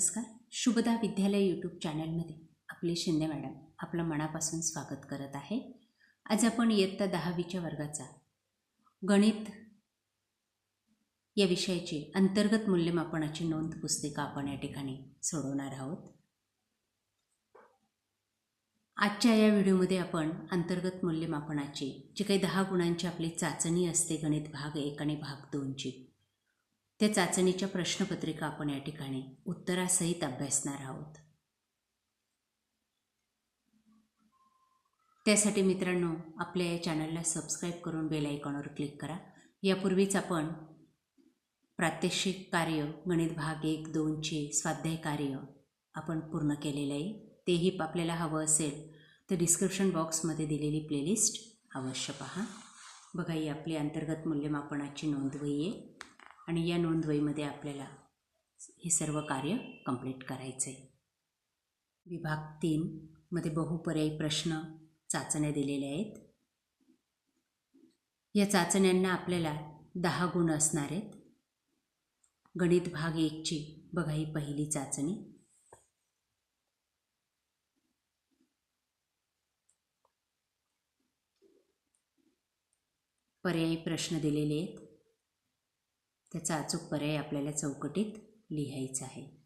नमस्कार. शुभदा विद्यालय यूट्यूब चॅनलमध्ये आपले शिंदे मॅडम आपलं मनापासून स्वागत करत आहे. आज आपण इयत्ता दहावीच्या वर्गाचा गणित या विषयाची अंतर्गत मूल्यमापनाची नोंद पुस्तिका आपण या ठिकाणी सोडवणार आहोत. आजच्या या व्हिडिओमध्ये आपण अंतर्गत मूल्यमापनाची जी काही दहा गुणांची आपली चाचणी असते गणित भाग एक आणि भाग दोनची त्या चाचणीच्या प्रश्नपत्रिका आपण या ठिकाणी उत्तरासहित अभ्यासणार आहोत. त्यासाठी मित्रांनो आपल्या या चॅनलला सबस्क्राईब करून बेल आयकॉनवर क्लिक करा. यापूर्वीच आपण प्रात्यक्षिक कार्य गणित भाग एक दोनचे स्वाध्याय कार्य आपण पूर्ण केलेलं आहे. तेही आपल्याला हवं असेल तर डिस्क्रिप्शन बॉक्समध्ये दिलेली प्लेलिस्ट अवश्य पहा. बघा ही आपली अंतर्गत मूल्यमापनाची नोंदवही आहे. आणि या नोंदवहीमध्ये आपल्याला हे सर्व कार्य कंप्लीट करायचं आहे विभाग तीनमध्ये बहुपर्यायी प्रश्न चाचण्या दिलेल्या आहेत. या चाचण्यांना आपल्याला दहा गुण असणार आहेत. गणित भाग एकची बघा ही पहिली चाचणी. पर्यायी प्रश्न दिलेले आहेत. त्याचा अचूक पर्याय आपल्याला चौकटीत लिहायचा आहे.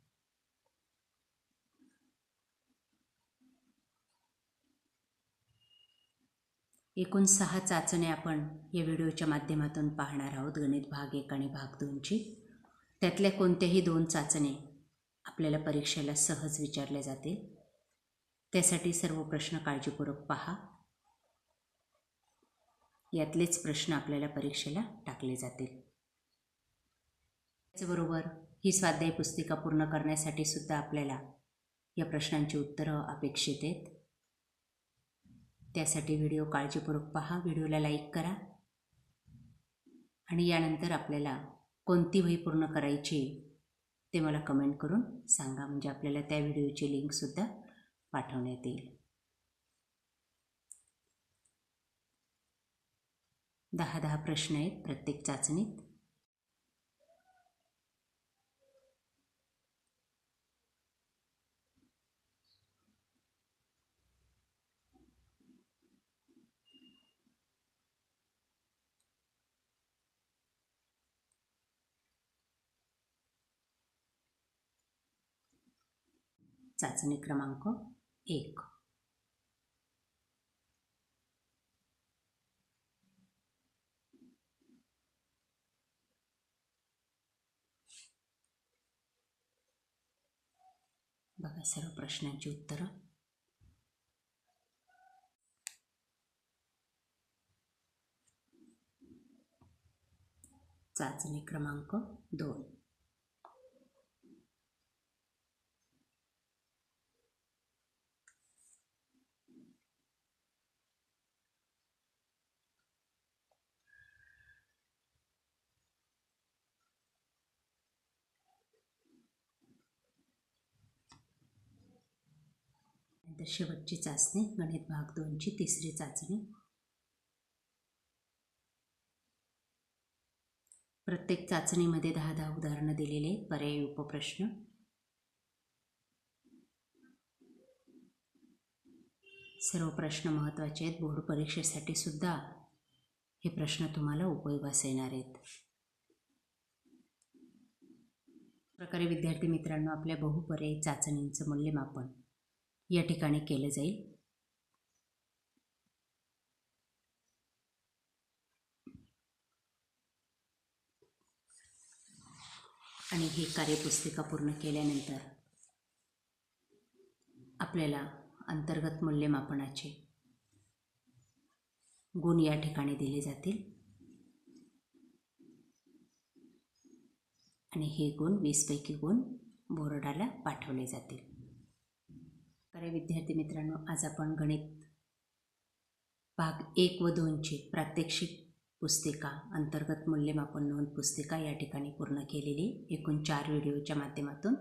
एकूण सहा चाचण्या आपण या व्हिडिओच्या माध्यमातून पाहणार आहोत गणित भाग एक आणि भाग दोनची. त्यातल्या कोणत्याही दोन चाचणे आपल्याला परीक्षेला सहज विचारल्या जातील त्यासाठी सर्व प्रश्न काळजीपूर्वक पहा. यातलेच प्रश्न आपल्याला परीक्षेला टाकले जातील. त्याचबरोबर ही स्वाध्याय पुस्तिका पूर्ण करण्यासाठी सुद्धा आपल्याला या प्रश्नांची उत्तरं अपेक्षित आहेत. त्यासाठी व्हिडिओ काळजीपूर्वक पहा. व्हिडिओला लाईक करा. आणि यानंतर आपल्याला कोणती वही पूर्ण करायची ते मला कमेंट करून सांगा. म्हणजे आपल्याला त्या व्हिडिओची लिंकसुद्धा पाठवण्यात येईल. दहा दहा प्रश्न आहेत प्रत्येक चाचणीत. चाचणी क्रमांक एक बघा सर्व प्रश्नांची उत्तरं चाचणी क्रमांक दोन तर शेवटची चाचणी गणित भाग दोनची तिसरी चाचणी. प्रत्येक चाचणीमध्ये दहा दहा उदाहरणं दिलेले आहेत पर्यायी उपप्रश्न. सर्व प्रश्न महत्त्वाचे आहेत बोर्ड परीक्षेसाठी सुद्धा हे प्रश्न तुम्हाला उपयोगास येणार आहेत. प्रकारे विद्यार्थी मित्रांनो आपल्या बहुपर्यायी चाचणींचं मूल्यमापन. या ठिकाणी केलं जाईल. आणि ही कार्यपुस्तिका पूर्ण केल्यानंतर आपल्याला अंतर्गत मूल्यमापनाचे गुण या ठिकाणी दिले जातील. आणि हे गुण वीसपैकी गुण बोर्डाला पाठवले जातील. अरे विद्यार्थी मित्रांनो आज आपण गणित भाग एक व दोनची प्रात्यक्षिक पुस्तिका अंतर्गत मूल्यमापन नोंद पुस्तिका या ठिकाणी पूर्ण केलेली एकूण चार व्हिडिओच्या माध्यमातून.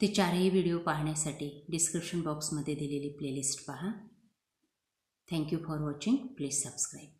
ते चारही व्हिडिओ पाहण्यासाठी डिस्क्रिप्शन बॉक्समध्ये दिलेली प्लेलिस्ट पहा. Thank you for watching please subscribe